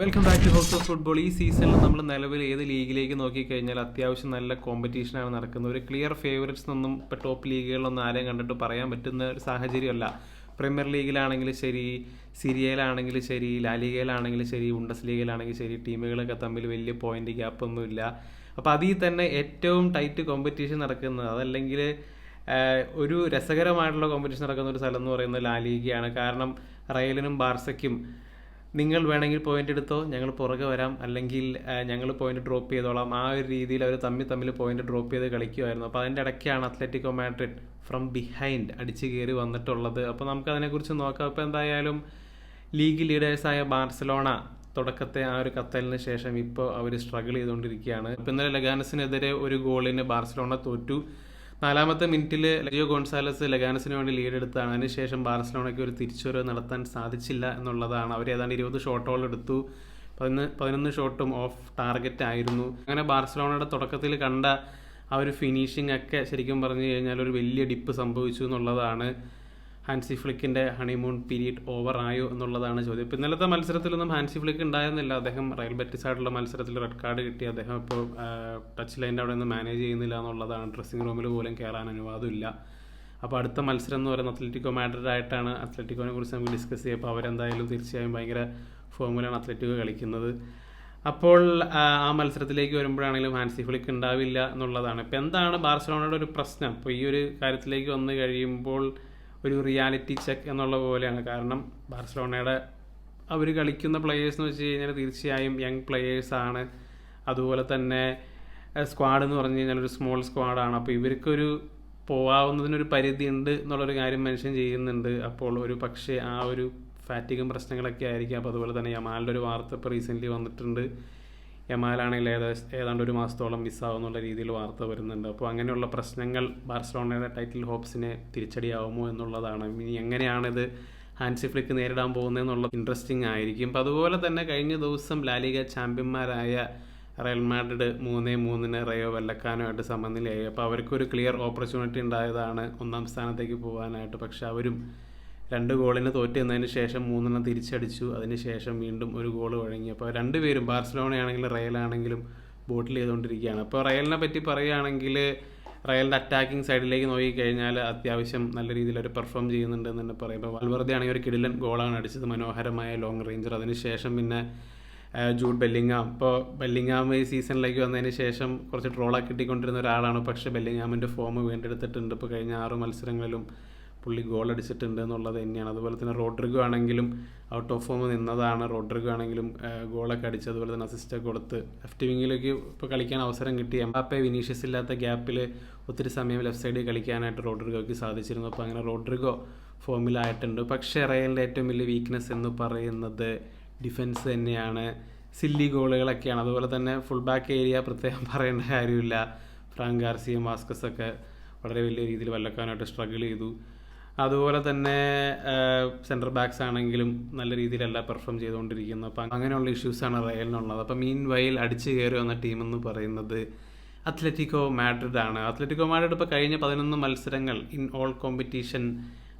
Welcome back to house of football ഈ സീസണിൽ നമ്മൾ നിലവിൽ ഏത് ലീഗിലേക്ക് നോക്കിക്കഴിഞ്ഞാൽ അത്യാവശ്യം നല്ല കോമ്പറ്റീഷനാണ് നടക്കുന്നത്. ഒരു ക്ലിയർ ഫേവറേറ്റ്സ് ഒന്നും ഇപ്പോൾ ടോപ്പ് ലീഗുകളിലൊന്നും ആരെയും കണ്ടിട്ട് പറയാൻ പറ്റുന്ന ഒരു സാഹചര്യമല്ല. പ്രീമിയർ ലീഗിലാണെങ്കിലും ശരി സിരിയയിലാണെങ്കിലും ശരി ലാലിഗയിലാണെങ്കിലും ശരി ഉണ്ടസ് ലീഗിലാണെങ്കിലും ശരി ടീമുകളൊക്കെ തമ്മിൽ വലിയ പോയിന്റ് ഗ്യാപ്പ് ഒന്നുമില്ല അപ്പോൾ അതിൽ തന്നെ ഏറ്റവും ടൈറ്റ് കോമ്പറ്റീഷൻ നടക്കുന്നത് അതല്ലെങ്കിൽ ഒരു രസകരമായിട്ടുള്ള കോമ്പറ്റീഷൻ നടക്കുന്ന ഒരു സ്ഥലം എന്ന് പറയുന്നത് ലാലിഗയാണ് കാരണം റയലിനും ബാർസയ്ക്കും നിങ്ങൾ വേണമെങ്കിൽ പോയിന്റ് എടുത്തോ ഞങ്ങൾ പുറകെ വരാം. അല്ലെങ്കിൽ ഞങ്ങൾ പോയിന്റ് ഡ്രോപ്പ് ചെയ്തോളാം. ആ ഒരു രീതിയിൽ അവർ തമ്മിൽ തമ്മിൽ പോയിന്റ് ഡ്രോപ്പ് ചെയ്ത് കളിക്കുമായിരുന്നു. അപ്പോൾ അതിന്റെ ഇടയ്ക്കാണ് അത്ലറ്റിക്കോ മാഡ്രിഡ് ഫ്രം ബിഹൈൻഡ് അടിച്ച് കയറി വന്നിട്ടുള്ളത്. അപ്പോൾ നമുക്ക് അതിനെക്കുറിച്ച് നോക്കാം. അപ്പോൾ എന്തായാലും ലീഗ് ലീഡേഴ്സായ ബാർസലോണ തുടക്കത്തെ ആ ഒരു കത്തലിന് ശേഷം ഇപ്പോൾ അവർ സ്ട്രഗിൾ ചെയ്തുകൊണ്ടിരിക്കുകയാണ്. ഇപ്പം ഇന്നലെ ലഗാനസിനെതിരെ ഒരു ഗോളിന് ബാർസലോണ തോറ്റു. നാലാമത്തെ മിനിറ്റിൽ ലിയോ ഗോൺസാലസ് ലഗാനസിന് വേണ്ടി ലീഡ് എടുത്താണ്. അതിനുശേഷം ബാർസലോണയ്ക്ക് ഒരു തിരിച്ചുവരവ് നടത്താൻ സാധിച്ചില്ല എന്നുള്ളതാണ്. അവർ ഏതാണ്ട് ഇരുപത് ഷോട്ടുകൾ എടുത്തു. പതിനൊന്ന് പതിനൊന്ന് ഷോട്ടും ഓഫ് ടാർഗറ്റ് ആയിരുന്നു. അങ്ങനെ ബാർസലോണയുടെ തുടക്കത്തിൽ കണ്ട ആ ഒരു ഫിനിഷിംഗ് ഒക്കെ ശരിക്കും പറഞ്ഞു കഴിഞ്ഞാൽ ഒരു വലിയ ഡിപ്പ് സംഭവിച്ചു എന്നുള്ളതാണ്. ഹാൻസി ഫ്ലിക്കിന്റെ ഹണിമൂൺ പീരീഡ് ഓവർ ആയോ എന്നുള്ളതാണ് ചോദ്യം. ഇപ്പം ഇന്നലത്തെ മത്സരത്തിലൊന്നും ഹാൻസി ഫ്ലിക്ക് ഉണ്ടായിരുന്നില്ല. അദ്ദേഹം റയൽ ബെറ്റിസ് ആയിട്ടുള്ള മത്സരത്തിൽ റെഡ് കാർഡ് കിട്ടി. അദ്ദേഹം ഇപ്പോൾ ടച്ച് ലൈന്റെ അവിടെ നിന്ന് മാനേജ് ചെയ്യുന്നില്ല എന്നുള്ളതാണ്. ഡ്രസ്സിംഗ് റൂമിൽ പോലും കയറാൻ അനുവാദമില്ല അപ്പോൾ അടുത്ത മത്സരം എന്ന് പറയുന്നത് അത്ലറ്റിക്കോ മാഡ്രിഡായിട്ടാണ് അത്ലറ്റിക്കോനെ കുറിച്ച് നമുക്ക് ഡിസ്കസ് ചെയ്യുക അപ്പോൾ അവരെന്തായാലും തീർച്ചയായും ഭയങ്കര ഫോമിലാണ് അത്ലറ്റിക്കോ കളിക്കുന്നത്. അപ്പോൾ ആ, മത്സരത്തിലേക്ക് വരുമ്പോഴാണെങ്കിലും ഹാൻസി ഫ്ലിക്ക് ഉണ്ടാവില്ല എന്നുള്ളതാണ്. ഇപ്പം എന്താണ് ബാർസലോണയുടെ ഒരു പ്രശ്നം? ഇപ്പോൾ ഈ ഒരു കാര്യത്തിലേക്ക് വന്നു കഴിയുമ്പോൾ ഒരു റിയാലിറ്റി ചെക്ക് എന്നുള്ള പോലെയാണ്. കാരണം ബാർസലോണയുടെ അവർ കളിക്കുന്ന പ്ലെയേഴ്സ് എന്ന് വെച്ച് കഴിഞ്ഞാൽ തീർച്ചയായും യങ് പ്ലേയേഴ്സാണ് അതുപോലെ തന്നെ സ്ക്വാഡ് എന്ന് പറഞ്ഞു കഴിഞ്ഞാൽ ഒരു സ്മോൾ സ്ക്വാഡാണ് അപ്പോൾ ഇവർക്കൊരു പോവാവുന്നതിനൊരു പരിധി ഉണ്ട് എന്നുള്ളൊരു കാര്യം മെൻഷൻ ചെയ്യുന്നുണ്ട്. അപ്പോൾ ഒരു പക്ഷേ ആ ഒരു ഫാറ്റിഗും പ്രശ്നങ്ങളൊക്കെ ആയിരിക്കും. അപ്പോൾ അതുപോലെ തന്നെ യമാലിന്റെ ഒരു വാർത്ത ഇപ്പോൾ റീസെന്റ്ലി വന്നിട്ടുണ്ട്. യമാലാണെങ്കിൽ ഏകദേശം ഏതാണ്ട് ഒരു മാസത്തോളം മിസ്സാവുന്നുള്ള രീതിയിൽ വാർത്ത വരുന്നുണ്ട്. അപ്പോൾ അങ്ങനെയുള്ള പ്രശ്നങ്ങൾ ബാർസലോണയുടെ ടൈറ്റിൽ ഹോപ്സിനെ തിരിച്ചടിയാവുമോ എന്നുള്ളതാണ്. ഇനി എങ്ങനെയാണിത് ഹാൻസി ഫ്ലിക്ക് നേരിടാൻ പോകുന്നതെന്നുള്ളത് ഇൻട്രസ്റ്റിംഗ് ആയിരിക്കും. അപ്പോൾ അതുപോലെ തന്നെ കഴിഞ്ഞ ദിവസം ലാലിക ചാമ്പ്യന്മാരായ റയൽ മാഡ്രിഡ് മൂന്നേ മൂന്നിന് റയോ വെല്ലക്കാനുമായിട്ട് സമനിലയായി. അപ്പോൾ അവർക്കൊരു ക്ലിയർ ഓപ്പർച്യൂണിറ്റി ഉണ്ടായതാണ് ഒന്നാം സ്ഥാനത്തേക്ക് പോകാനായിട്ട്. പക്ഷെ അവരും രണ്ട് ഗോളിന് തോറ്റ് നിന്നതിന് ശേഷം മൂന്നെണ്ണം തിരിച്ചടിച്ചു. അതിനുശേഷം വീണ്ടും ഒരു ഗോൾ വഴങ്ങി. അപ്പോൾ രണ്ടുപേരും ബാർസലോണയാണെങ്കിലും റയലാണെങ്കിലും ബോട്ടിൽ ചെയ്തുകൊണ്ടിരിക്കുകയാണ്. അപ്പോൾ റയലിനെ പറ്റി പറയുകയാണെങ്കിൽ റയലിന്റെ അറ്റാക്കിംഗ് സൈഡിലേക്ക് നോക്കിക്കഴിഞ്ഞാൽ അത്യാവശ്യം നല്ല രീതിയിൽ അവർ പെർഫോം ചെയ്യുന്നുണ്ട് എന്ന് തന്നെ പറയും. ഇപ്പോൾ വൽവറുതെ ആണെങ്കിൽ ഒരു കിടിലൻ ഗോളാണ് അടിച്ചത്. മനോഹരമായ ലോങ് റേഞ്ചർ അതിനുശേഷം പിന്നെ ജൂഡ് ബെല്ലിങ്ങാം ഇപ്പോൾ ബെല്ലിങ്ങാം ഈ സീസണിലേക്ക് വന്നതിന് ശേഷം കുറച്ച് ട്രോളാക്കി കിട്ടിക്കൊണ്ടിരുന്ന ഒരാളാണ്. പക്ഷേ ബെല്ലിങ്ങാമിന്റെ ഫോം വീണ്ടെടുത്തിട്ടുണ്ട്. ഇപ്പോൾ കഴിഞ്ഞ ആറ് മത്സരങ്ങളിലും പുള്ളി ഗോൾ അടിച്ചിട്ടുണ്ട് എന്നുള്ളത് തന്നെയാണ്. അതുപോലെ തന്നെ റോഡ്രിഗോ ആണെങ്കിലും ഔട്ട് ഓഫ് ഫോം നിന്നതാണ്. റോഡ്രിഗോ ആണെങ്കിലും ഗോളൊക്കെ അടിച്ച് അതുപോലെ തന്നെ അസിസ്റ്റൊക്കെ കൊടുത്ത് ലെഫ്റ്റ് വിങ്ങിലേക്ക് ഇപ്പോൾ കളിക്കാൻ അവസരം കിട്ടി എംബാപ്പെ വിനീഷ്യസ് ഇല്ലാത്ത ഗ്യാപ്പിൽ ഒത്തിരി സമയം ലെഫ്റ്റ് സൈഡിൽ കളിക്കാനായിട്ട് റോഡ്രിഗോയ്ക്ക് സാധിച്ചിരുന്നു. അപ്പോൾ അങ്ങനെ റോഡ്രിഗോ ഫോമിലായിട്ടുണ്ട് പക്ഷേ റയലിന്റെ ഏറ്റവും വലിയ വീക്ക്നെസ് എന്ന് പറയുന്നത് ഡിഫൻസ് തന്നെയാണ്. സില്ലി ഗോളുകളൊക്കെയാണ് അതുപോലെ തന്നെ ഫുൾ ബാക്ക് ഏരിയ പ്രത്യേകം പറയേണ്ട കാര്യമില്ല. ഫ്രാങ്ക് ഗാർസിയും വാസ്കസൊക്കെ വളരെ വലിയ രീതിയിൽ വല്ലക്കാനായിട്ട് സ്ട്രഗിൾ ചെയ്തു. അതുപോലെ തന്നെ സെന്റർ ബാക്സ് ആണെങ്കിലും നല്ല രീതിയിലല്ല പെർഫോം ചെയ്തുകൊണ്ടിരിക്കുന്നു. അപ്പം അങ്ങനെയുള്ള ഇഷ്യൂസാണ് റയലിനുള്ളത്. അപ്പം മീൻ വയൽ അടിച്ചു കയറി വന്ന ടീം എന്ന് പറയുന്നത് അത്ലറ്റിക്കോ മാഡ്രിഡ് ആണ്. അത്ലറ്റിക്കോ മാഡ്രിഡ് ഇപ്പോൾ കഴിഞ്ഞ പതിനൊന്ന് മത്സരങ്ങൾ ഇൻ ഓൾ കോമ്പറ്റീഷൻ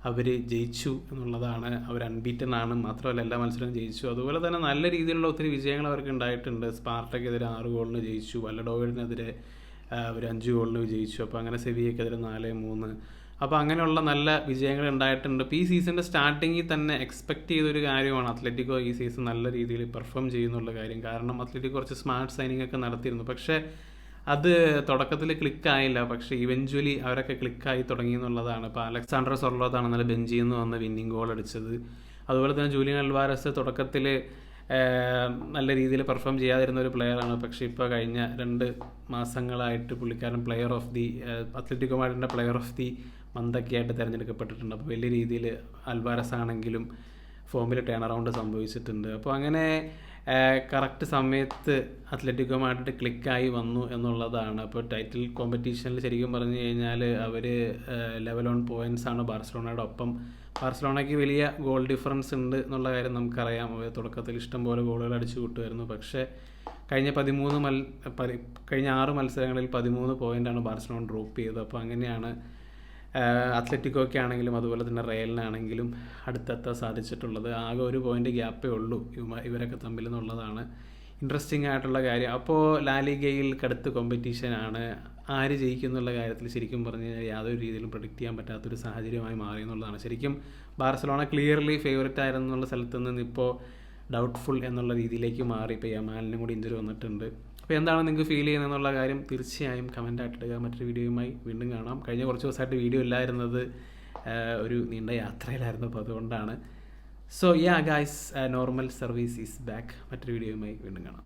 അവർ ജയിച്ചു എന്നുള്ളതാണ്. അവർ അൺബീറ്റൻ ആണ്. മാത്രമല്ല എല്ലാ മത്സരവും ജയിച്ചു. അതുപോലെ തന്നെ നല്ല രീതിയിലുള്ള ഒത്തിരി വിജയങ്ങൾ അവർക്ക് ഉണ്ടായിട്ടുണ്ട്. സ്പാർട്ടയ്ക്കെതിരെ ആറ് ഗോളിന് ജയിച്ചു. വല്ലഡോവിഡിനെതിരെ അവർ അഞ്ച് ഗോളിന് വിജയിച്ചു അപ്പോൾ അങ്ങനെ സെവിയക്കെതിരെ നാല് മൂന്ന് അപ്പോൾ അങ്ങനെയുള്ള നല്ല വിജയങ്ങൾ ഉണ്ടായിട്ടുണ്ട്. ഇപ്പോൾ ഈ സീസണിന്റെ സ്റ്റാർട്ടിങ്ങിൽ തന്നെ എക്സ്പെക്ട് ചെയ്തൊരു കാര്യമാണ് അത്ലറ്റിക്കോ ഈ സീസൺ നല്ല രീതിയിൽ പെർഫോം ചെയ്യുന്നുള്ള കാര്യം. കാരണം അത്ലറ്റിക്കോ കുറച്ച് സ്മാർട്ട് സൈനിങ് ഒക്കെ നടത്തിയിരുന്നു. പക്ഷേ അത് തുടക്കത്തിൽ ക്ലിക്കായില്ല പക്ഷേ ഇവഞ്ച്വലി അവരൊക്കെ ക്ലിക്കായി തുടങ്ങി എന്നുള്ളതാണ്. ഇപ്പോൾ അലക്സാണ്ടർ സൊർലോത്താണ് നല്ല ബെഞ്ചിൽ നിന്ന് വന്ന് വിന്നിങ് ഗോൾ അടിച്ചത്. അതുപോലെ തന്നെ ജൂലിയൻ അൽവാരസ് തുടക്കത്തിൽ നല്ല രീതിയിൽ പെർഫോം ചെയ്യാതിരുന്ന ഒരു പ്ലെയറാണ് പക്ഷേ ഇപ്പോൾ കഴിഞ്ഞ രണ്ട് മാസങ്ങളായിട്ട് പുള്ളിക്കാരൻ പ്ലെയർ ഓഫ് ദി അത്ലറ്റിക്കോ മാഡിന്റെ പ്ലെയർ ഓഫ് ദി മന്തൊക്കെ ആയിട്ട് തിരഞ്ഞെടുക്കപ്പെട്ടിട്ടുണ്ട്. അപ്പോൾ വലിയ രീതിയിൽ അൽവാരസ് ആണെങ്കിലും ഫോമിൽ ടേൺ അറൗണ്ട് സംഭവിച്ചിട്ടുണ്ട്. അപ്പോൾ അങ്ങനെ കറക്റ്റ് സമയത്ത് അത്ലറ്റിക്കോ മാഡ്രിഡ് ക്ലിക്കായി വന്നു എന്നുള്ളതാണ്. അപ്പോൾ ടൈറ്റിൽ കോമ്പറ്റീഷനിൽ ശരിക്കും പറഞ്ഞു കഴിഞ്ഞാൽ അവർ ലെവൽ ഓൺ പോയിൻസ് ആണ് ബാർസലോണയുടെ ഒപ്പം. ബാർസലോണയ്ക്ക് വലിയ ഗോൾ ഡിഫറൻസ് ഉണ്ട് എന്നുള്ള കാര്യം നമുക്കറിയാം. അവർ തുടക്കത്തിൽ ഇഷ്ടംപോലെ ഗോളുകൾ അടിച്ചു കൂട്ടുമായിരുന്നു. പക്ഷേ കഴിഞ്ഞ പതിമൂന്ന് മൽ കഴിഞ്ഞ ആറ് മത്സരങ്ങളിൽ പതിമൂന്ന് പോയിന്റാണ് ബാർസലോണ ഡ്രോപ്പ് ചെയ്തത്. അപ്പോൾ അങ്ങനെയാണ് അത്ലറ്റിക്കോ ഒക്കെ ആണെങ്കിലും അതുപോലെ തന്നെ റയലിനാണെങ്കിലും അടുത്തെത്താൻ സാധിച്ചിട്ടുള്ളത്. ആകെ ഒരു പോയിന്റ് ഗ്യാപ്പേ ഉള്ളൂ ഇവ- ഇവരൊക്കെ തമ്മിൽ എന്നുള്ളതാണ് ഇൻട്രസ്റ്റിംഗ് ആയിട്ടുള്ള കാര്യം. അപ്പോൾ ലാലിഗയിൽ കടുത്ത കോമ്പറ്റീഷനാണ് ആര് ജയിക്കും എന്നുള്ള കാര്യത്തിൽ ശരിക്കും പറഞ്ഞു കഴിഞ്ഞാൽ യാതൊരു രീതിയിലും പ്രൊഡിക്റ്റ് ചെയ്യാൻ പറ്റാത്തൊരു സാഹചര്യമായി മാറി എന്നുള്ളതാണ്. ശരിക്കും ബാർസലോണ ക്ലിയർലി ഫേവററ്റ് ആയിരുന്നു എന്നുള്ള സ്ഥലത്ത് നിന്ന് ഇപ്പോൾ ഡൗട്ട്ഫുൾ എന്നുള്ള രീതിയിലേക്ക് മാറി. ഇപ്പോൾ യമാലിനും കൂടി ഇഞ്ചുറി വന്നിട്ടുണ്ട്. അപ്പോൾ എന്താണ് നിങ്ങൾക്ക് ഫീൽ ചെയ്യുന്നത് എന്നുള്ള കാര്യം തീർച്ചയായും കമന്റ് ആയിട്ട് മറ്റൊരു വീഡിയോയുമായി വീണ്ടും കാണാം. കഴിഞ്ഞ കുറച്ച് ദിവസമായിട്ട് വീഡിയോ ഇല്ലായിരുന്നത് ഒരു നീണ്ട യാത്രയിലായിരുന്നു. അപ്പോൾ അതുകൊണ്ടാണ്. So ya guys normal service is back മറ്റൊരു വീഡിയോയുമായി വീണ്ടും കാണാം.